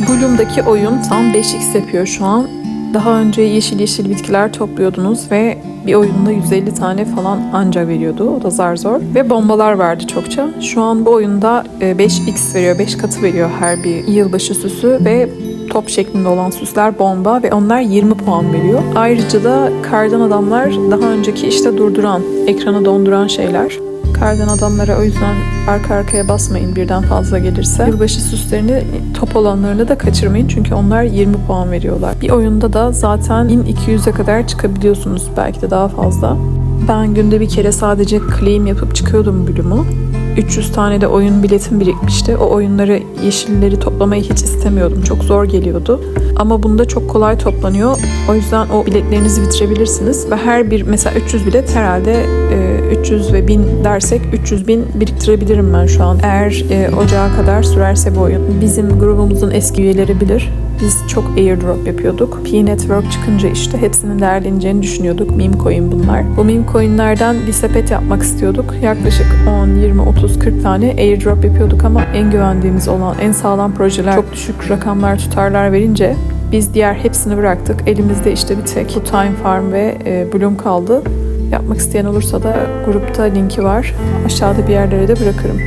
Bloom'daki oyun tam 5x yapıyor şu an. Daha önce yeşil yeşil bitkiler topluyordunuz ve bir oyunda 150 tane falan anca veriyordu. O da zar zor. Ve bombalar verdi çokça. Şu an bu oyunda e, 5x veriyor, 5 katı veriyor her bir yılbaşı süsü ve top şeklinde olan süsler bomba ve onlar 20 puan veriyor. Ayrıca da kardan adamlar daha önceki işte durduran, ekranı donduran şeyler. Kardan adamlara o yüzden arka arkaya basmayın birden fazla gelirse. Yılbaşı süslerini top olanlarını da kaçırmayın çünkü onlar 20 puan veriyorlar. Bir oyunda da zaten 1200'e kadar çıkabiliyorsunuz belki de daha fazla. Ben günde bir kere sadece claim yapıp çıkıyordum bölümü. 300 tane de oyun biletim birikmişti. O oyunları, yeşilleri toplamayı hiç istemiyordum. Çok zor geliyordu. Ama bunda çok kolay toplanıyor. O yüzden o biletlerinizi bitirebilirsiniz. Ve her bir mesela 300 bilet herhalde e, 300 ve 1000 dersek 300 bin biriktirebilirim ben şu an. Eğer e, ocağa kadar sürerse bu oyun. Bizim grubumuzun eski üyeleri bilir. Biz çok airdrop yapıyorduk. P-Network çıkınca işte hepsinin değerleneceğini düşünüyorduk. Meme coin bunlar. Bu meme coinlerden bir sepet yapmak istiyorduk. Yaklaşık 10, 20, 30, 40 tane airdrop yapıyorduk ama en güvendiğimiz olan, en sağlam projeler çok düşük rakamlar tutarlar verince biz diğer hepsini bıraktık. Elimizde işte bir tek bu Time Farm ve e, Bloom kaldı. Yapmak isteyen olursa da grupta linki var. Aşağıda bir yerlere de bırakırım.